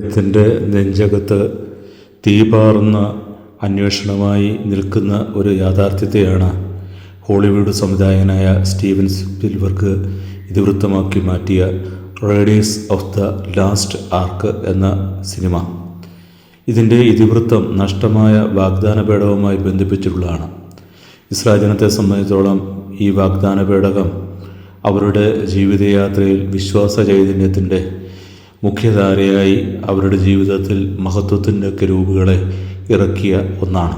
ത്തിന്റെ നെഞ്ചകത്ത് തീപാറുന്ന അന്വേഷണമായി നിൽക്കുന്ന ഒരു യാഥാർത്ഥ്യത്തെയാണ് ഹോളിവുഡ് സംവിധായകനായ സ്റ്റീവൻ സ്പിൽബർഗ് ഇതിവൃത്തമാക്കി മാറ്റിയ radius of the last ark എന്ന സിനിമ. ഇതിന്റെ ഇതിവൃത്തം നഷ്ടമായ വാഗ്ദാന പേടകവുമായി ബന്ധിപ്പിച്ചിട്ടുള്ളതാണ്. ഇസ്രായേൽ ജനത്തെ സംബന്ധിച്ചോളം ഈ വാഗ്ദാന പേടകം അവരുടെ ജീവിതയാത്രയിൽ വിശ്വാസ ചൈതന്യത്തിന്റെ മുഖ്യധാരയായി അവരുടെ ജീവിതത്തിൽ മഹത്വത്തിന്റെ കരൂപുകളെ ഇറക്കിയ ഒന്നാണ്.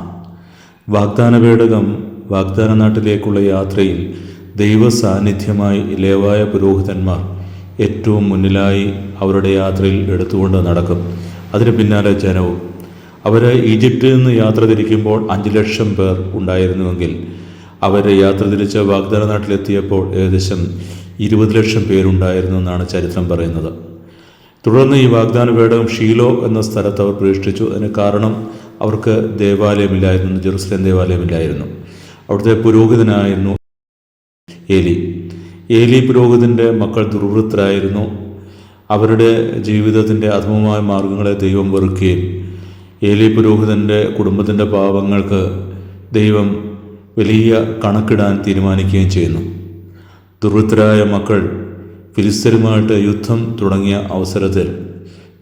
വാഗ്ദാന പേടകം വാഗ്ദാന നാട്ടിലേക്കുള്ള യാത്രയിൽ ദൈവ സാന്നിധ്യമായി ലേവായ പുരോഹിതന്മാർ ഏറ്റവും മുന്നിലായി അവരുടെ യാത്രയിൽ എടുത്തുകൊണ്ട് നടക്കും. അതിന് പിന്നാലെ ജനവും. അവർ ഈജിപ്തിൽ നിന്ന് യാത്ര തിരിക്കുമ്പോൾ അഞ്ച് ലക്ഷം പേർ ഉണ്ടായിരുന്നുവെങ്കിൽ അവർ യാത്ര തിരിച്ച് വാഗ്ദാന നാട്ടിലെത്തിയപ്പോൾ ഏകദേശം ഇരുപത് ലക്ഷം പേരുണ്ടായിരുന്നു എന്നാണ് ചരിത്രം പറയുന്നത്. തുടർന്ന് ഈ വാഗ്ദാന പേടകം ഷീലോ എന്ന സ്ഥലത്ത് അവർ പ്രതിഷ്ഠിച്ചു. അതിന് കാരണം അവർക്ക് ദേവാലയമില്ലായിരുന്നു. ജെറുസലേം ദേവാലയമില്ലായിരുന്നു. അവിടുത്തെ പുരോഹിതനായിരുന്നു ഏലി. ഏലി പുരോഹിതന്റെ മക്കൾ ദുർവൃത്തരായിരുന്നു. അവരുടെ ജീവിതത്തിന്റെ അധമമായ മാർഗങ്ങളെ ദൈവം വെറുക്കുകയും ഏലി പുരോഹിതന്റെ കുടുംബത്തിന്റെ പാപങ്ങൾക്ക് ദൈവം വലിയ കണക്കിടാൻ തീരുമാനിക്കുകയും ചെയ്യുന്നു. ദുർവൃത്തരായ മക്കൾ ഫിലിസ്തരുമായിട്ട് യുദ്ധം തുടങ്ങിയ അവസരത്തിൽ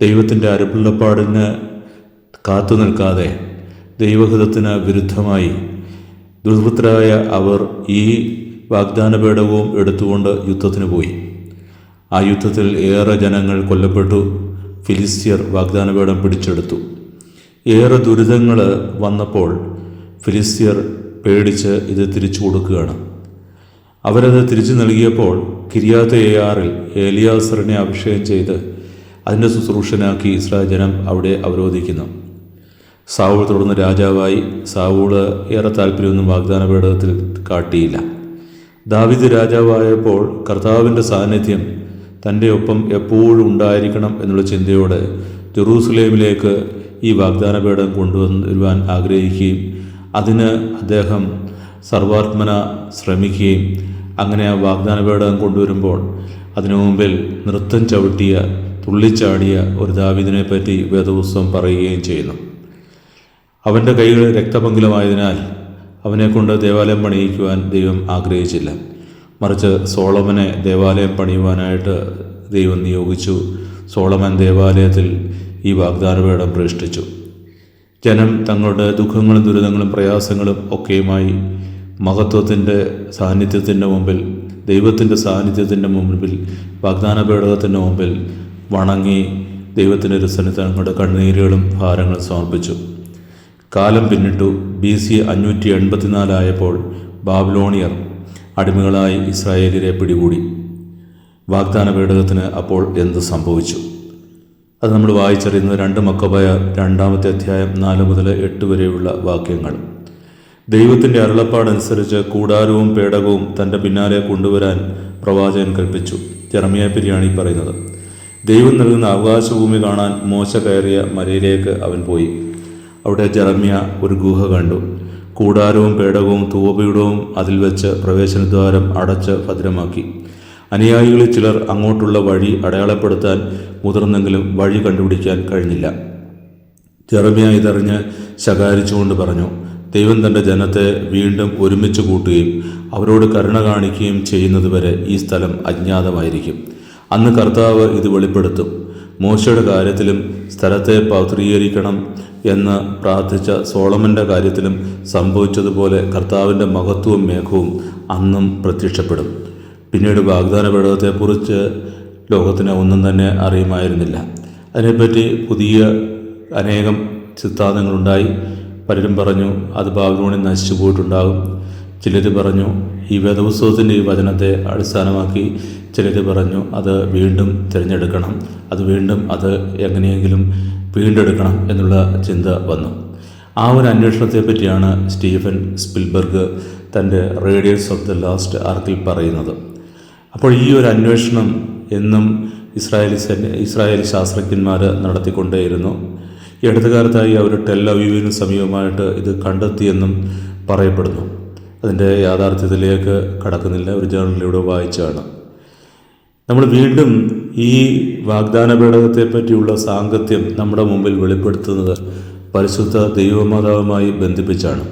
ദൈവത്തിന്റെ അരുപ്പുള്ളപ്പാടിന് കാത്തു നിൽക്കാതെ ദൈവഹിതത്തിന് വിരുദ്ധമായി ദുർവൃത്തരായ അവർ ഈ വാഗ്ദാന പേടകവും എടുത്തുകൊണ്ട് യുദ്ധത്തിന് പോയി. ആ യുദ്ധത്തിൽ ഏറെ ജനങ്ങൾ കൊല്ലപ്പെട്ടു. ഫിലിസ്തീയർ വാഗ്ദാന പേടം പിടിച്ചെടുത്തു. ഏറെ ദുരിതങ്ങൾ വന്നപ്പോൾ ഫിലിസ്തീയർ പേടിച്ച് ഇത് തിരിച്ചു കൊടുക്കുകയാണ്. അവരത് തിരിച്ചു നൽകിയപ്പോൾ കിരിയാത്ത എയാറിൽ ഏലിയാസറിനെ അഭിഷേകം ചെയ്ത് അതിന്റെ ശുശ്രൂഷനാക്കി ഇസ്രായേൽ ജനം അവിടെ അവരോധിക്കുന്നു. സാവൂൾ തുടർന്ന് രാജാവായി സാവൂൾ ഏറെ താല്പര്യമൊന്നും വാഗ്ദാന പേടകത്തിൽ കാട്ടിയില്ല. ദാവിദ് രാജാവായപ്പോൾ കർത്താവിന്റെ സാന്നിധ്യം തന്റെ ഒപ്പം എപ്പോഴും ഉണ്ടായിരിക്കണം എന്നുള്ള ചിന്തയോടെ ജെറൂസലേമിലേക്ക് ഈ വാഗ്ദാന പേടകം കൊണ്ടുവരുവാൻ ആഗ്രഹിക്കുകയും അതിന് അദ്ദേഹം സർവാത്മന ശ്രമിക്കുകയും അങ്ങനെ ആ വാഗ്ദാന പേടകം കൊണ്ടുവരുമ്പോൾ അതിനു മുമ്പിൽ നൃത്തം ചവിട്ടിയ തുള്ളിച്ചാടിയ ഒരു ദാവിദിനെ പറ്റി വേദപുസ്തകം പറയുകയും ചെയ്യുന്നു. അവന്റെ കൈകൾ രക്തപങ്കിലമായതിനാൽ അവനെക്കൊണ്ട് ദേവാലയം പണിയിക്കുവാൻ ദൈവം ആഗ്രഹിച്ചില്ല. മറിച്ച് സോളമനെ ദേവാലയം പണിയുവാനായിട്ട് ദൈവം നിയോഗിച്ചു. സോളമൻ ദേവാലയത്തിൽ ഈ വാഗ്ദാനപേടം പ്രതിഷ്ഠിച്ചു. ജനം തങ്ങളുടെ ദുഃഖങ്ങളും ദുരിതങ്ങളും പ്രയാസങ്ങളും ഒക്കെയുമായി മഹത്വത്തിന്റെ സാന്നിധ്യത്തിന്റെ മുമ്പിൽ ദൈവത്തിന്റെ സാന്നിധ്യത്തിന്റെ മുമ്പിൽ വാഗ്ദാന പേടകത്തിന്റെ മുമ്പിൽ വണങ്ങി ദൈവത്തിന്റെ ഒരു സന്നിധാനങ്ങളുടെ കണ്ണീരുകളും ഭാരങ്ങളും സമർപ്പിച്ചു. കാലം പിന്നിട്ടു ബി സി അഞ്ഞൂറ്റി എൺപത്തിനാലായപ്പോൾ ബാബ്ലോണിയർ അടിമകളായി ഇസ്രായേലിനെ പിടികൂടി. വാഗ്ദാന പേടകത്തിന് അപ്പോൾ എന്ത് സംഭവിച്ചു? അത് നമ്മൾ വായിച്ചറിയുന്ന രണ്ട് മക്കബയ രണ്ടാമത്തെ അധ്യായം നാല് മുതൽ എട്ട് വരെയുള്ള വാക്യങ്ങൾ. ദൈവത്തിന്റെ അരുളപ്പാടനുസരിച്ച് കൂടാരവും പേടകവും തന്റെ പിന്നാലെ കൊണ്ടുവരാൻ പ്രവാചകൻ കൽപ്പിച്ചു. ജെറമിയ പിരിയാണ് പറയുന്നത്. ദൈവം നൽകുന്ന അവകാശഭൂമി കാണാൻ മോശ കയറിയ മലയിലേക്ക് അവൻ പോയി. അവിടെ ജറമ്യ ഒരു ഗുഹ കണ്ടു. കൂടാരവും പേടകവും തൂവപീഠവും അതിൽ വെച്ച് പ്രവേശനദ്വാരം അടച്ച് ഭദ്രമാക്കി. അനുയായികളിൽ ചിലർ അങ്ങോട്ടുള്ള വഴി അടയാളപ്പെടുത്താൻ മുതിർന്നെങ്കിലും വഴി കണ്ടുപിടിക്കാൻ കഴിഞ്ഞില്ല. ജെറമ്യ ഇതറിഞ്ഞ് ശകാരിച്ചുകൊണ്ട് പറഞ്ഞു ദൈവം തന്റെ ജനത്തെ വീണ്ടും ഒരുമിച്ച് കൂട്ടുകയും അവരോട് കരുണ കാണിക്കുകയും ചെയ്യുന്നതുവരെ ഈ സ്ഥലം അജ്ഞാതമായിരിക്കും. അന്ന് കർത്താവ് ഇത് വെളിപ്പെടുത്തും. മോശയുടെ കാര്യത്തിലും സ്ഥലത്തെ പൗത്രീകരിക്കണം എന്ന് പ്രാർത്ഥിച്ച സോളമന്റെ കാര്യത്തിലും സംഭവിച്ചതുപോലെ കർത്താവിന്റെ മഹത്വവും മേഘവും അന്നും പ്രത്യക്ഷപ്പെടും. പിന്നീട് വാഗ്ദാന പേടകത്തെക്കുറിച്ച് ലോകത്തിന് ഒന്നും തന്നെ അറിയുമായിരുന്നില്ല. അതിനെപ്പറ്റി പുതിയ അനേകം സിദ്ധാന്തങ്ങളുണ്ടായി. പലരും പറഞ്ഞു അത് ബാബിലോണിൽ നശിച്ചു പോയിട്ടുണ്ടാകും. ചിലർ പറഞ്ഞു ഈ വേദപുസ്തകത്തിന്റെ ഈ വചനത്തെ അടിസ്ഥാനമാക്കി ചിലർ പറഞ്ഞു അത് വീണ്ടും തിരഞ്ഞെടുക്കണം. അത് വീണ്ടും അത് എങ്ങനെയെങ്കിലും വീണ്ടെടുക്കണം എന്നുള്ള ചിന്ത വന്നു. ആ ഒരു അന്വേഷണത്തെ പറ്റിയാണ് സ്റ്റീഫൻ സ്പിൽബർഗ് തന്റെ റേഡിയസ് ഓഫ് ദ ലാസ്റ്റ് ആർക്കിൽ പറയുന്നത്. അപ്പോൾ ഈ ഒരു അന്വേഷണം എന്നും ഇസ്രായേലി ഇസ്രായേലി ശാസ്ത്രജ്ഞന്മാർ നടത്തിക്കൊണ്ടേയിരുന്നു. ഈ അടുത്ത കാലത്തായി അവർ ടെൽ അവ്യൂവിന് സമീപമായിട്ട് ഇത് കണ്ടെത്തിയെന്നും പറയപ്പെടുന്നു. അതിന്റെ യാഥാർത്ഥ്യത്തിലേക്ക് കടക്കുന്നില്ല. ഒരു ജേർണലിലൂടെ വായിച്ചാണ് നമ്മൾ വീണ്ടും ഈ വാഗ്ദാന പേടകത്തെ പറ്റിയുള്ള സാങ്കത്യം നമ്മുടെ മുമ്പിൽ വെളിപ്പെടുത്തുന്നത് പരിശുദ്ധ ദൈവമാതാവുമായി ബന്ധിപ്പിച്ചാണ്.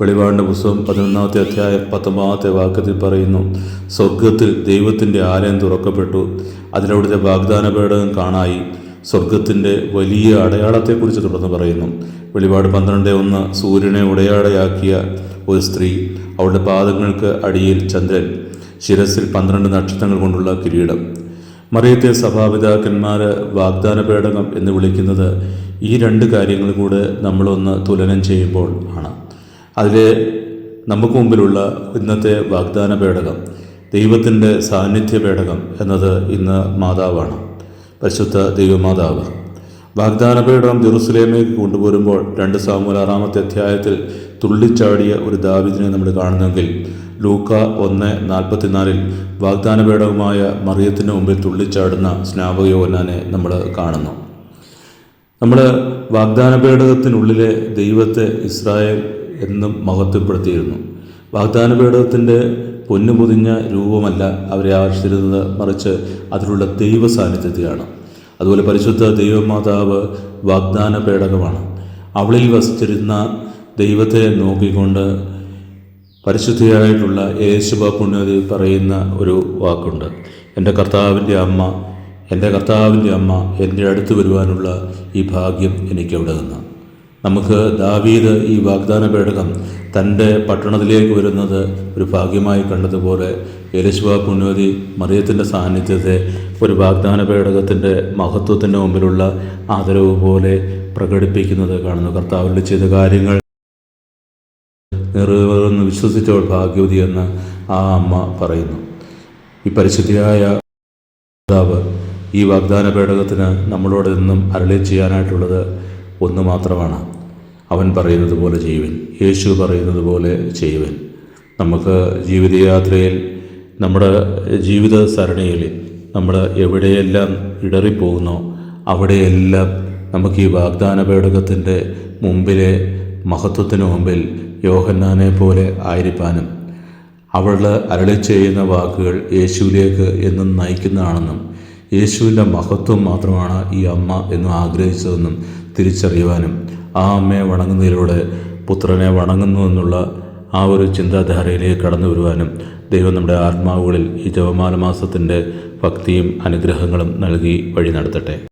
വെളിപാടിന്റെ പുസ്തകം പതിനൊന്നാമത്തെ അധ്യായം പത്തൊമ്പതാമത്തെ വാക്യത്തിൽ പറയുന്നു സ്വർഗത്തിൽ ദൈവത്തിന്റെ ആലയം തുറക്കപ്പെട്ടു. അതിലവിടുത്തെ വാഗ്ദാന പേടകം കാണായി. സ്വർഗത്തിന്റെ വലിയ അടയാളത്തെക്കുറിച്ച് തുടർന്ന് പറയുന്നു. വെളിപാട് പന്ത്രണ്ട് ഒന്ന് സൂര്യനെ ഉടയാടയാക്കിയ ഒരു സ്ത്രീ അവളുടെ പാദങ്ങൾക്ക് അടിയിൽ ചന്ദ്രൻ ശിരസിൽ പന്ത്രണ്ട് നക്ഷത്രങ്ങൾ കൊണ്ടുള്ള കിരീടം. മറിയത്തെ സഭാപിതാക്കന്മാർ വാഗ്ദാന പേടകം എന്ന് വിളിക്കുന്നത് ഈ രണ്ട് കാര്യങ്ങൾ കൂടെ നമ്മളൊന്ന് തുലനം ചെയ്യുമ്പോൾ ആണ്. അതിലെ നമുക്ക് മുമ്പിലുള്ള ഇന്നത്തെ വാഗ്ദാന പേടകം ദൈവത്തിന്റെ സാന്നിധ്യ പേടകം എന്നത് ഇന്ന് മാതാവാണ്. പരിശുദ്ധ ദൈവമാതാവ്. വാഗ്ദാന പേടകം ജെറുസലേമിലേക്ക് കൊണ്ടുപോരുമ്പോൾ രണ്ട് സാമൂല ആറാമത്തെ അധ്യായത്തിൽ തുള്ളിച്ചാടിയ ഒരു ദാവിദിനെ നമ്മൾ കാണുന്നെങ്കിൽ ലൂക്ക ഒന്ന് നാൽപ്പത്തിനാലിൽ വാഗ്ദാന പേടകമായ മറിയത്തിന് മുമ്പിൽ തുള്ളിച്ചാടുന്ന സ്നാപകയോനാനെ നമ്മൾ കാണുന്നു. നമ്മൾ വാഗ്ദാന പേടകത്തിനുള്ളിലെ ദൈവത്തെ ഇസ്രായേൽ എന്നും മഹത്വപ്പെടുത്തിയിരുന്നു. വാഗ്ദാന പേടകത്തിന്റെ പൊന്നു പൊതിഞ്ഞ രൂപമല്ല അവരെ ആകർഷിച്ചിരുന്നത് മറിച്ച് അതിലുള്ള ദൈവ സാന്നിധ്യത്തെയാണ് അതുപോലെ പരിശുദ്ധ ദൈവമാതാവ് വാഗ്ദാന പേടകമാണ് അവളിൽ വസിച്ചിരുന്ന ദൈവത്തെ നോക്കിക്കൊണ്ട് പരിശുദ്ധിയായിട്ടുള്ള യേശുബ പുണ്യതി പറയുന്ന ഒരു വാക്കുണ്ട്. എന്റെ കർത്താവിന്റെ അമ്മ എന്റെ കർത്താവിന്റെ അമ്മ എന്റെ അടുത്ത് വരുവാനുള്ള ഈ ഭാഗ്യം എനിക്കവിടെ നിന്ന്. നമുക്ക് ദാവീദ് ഈ വാഗ്ദാന പേടകം തന്റെ പട്ടണത്തിലേക്ക് വരുന്നത് ഒരു ഭാഗ്യമായി കണ്ടതുപോലെ യേശുബ പുണ്യവതി മറിയത്തിന്റെ സാന്നിധ്യത്തെ ഒരു വാഗ്ദാന പേടകത്തിന്റെ മഹത്വത്തിന്റെ മുമ്പിലുള്ള ആദരവ് പോലെ പ്രകടിപ്പിക്കുന്നത് കാണുന്നു. കർത്താവിൽ ചെയ്ത കാര്യങ്ങൾ നിറവെന്ന് വിശ്വസിച്ചോൾ ഭാഗ്യവതി എന്ന് ആ അമ്മ പറയുന്നു. ഈ പരിശുദ്ധിയായ കർത്താവ് ഈ വാഗ്ദാന പേടകത്തിന് നമ്മളോട് നിന്നും അരളി ചെയ്യാനായിട്ടുള്ളത് ഒന്ന് മാത്രമാണ്. അവൻ പറയുന്നത് പോലെ ചെയ്യുവൻ. യേശു പറയുന്നത് പോലെ ചെയ്യുവൻ. നമുക്ക് ജീവിതയാത്രയിൽ നമ്മുടെ ജീവിത സരണിയിൽ നമ്മൾ എവിടെയെല്ലാം ഇടറിപ്പോകുന്നോ അവിടെയെല്ലാം നമുക്ക് ഈ വാഗ്ദാന പേടകത്തിന്റെ മുമ്പിലെ മഹത്വത്തിന് മുമ്പിൽ യോഹന്നാനെ പോലെ ആയിരിക്കാനും അവൾ അരളി ചെയ്യുന്ന വാക്കുകൾ യേശുവിലേക്ക് എന്നും നയിക്കുന്നതാണെന്നും യേശുവിന്റെ മഹത്വം മാത്രമാണ് ഈ അമ്മ എന്നും ആഗ്രഹിച്ചതെന്നും തിരിച്ചറിയുവാനും ആ അമ്മയെ വണങ്ങുന്നതിലൂടെ പുത്രനെ വണങ്ങുന്നു എന്നുള്ള ആ ഒരു ചിന്താധാരയിലേക്ക് കടന്നു വരുവാനും ദൈവം നമ്മുടെ ആത്മാവുകളിൽ ഈ ജപമാല മാസത്തിന്റെ ഭക്തിയും അനുഗ്രഹങ്ങളും നൽകി വഴി നടത്തട്ടെ.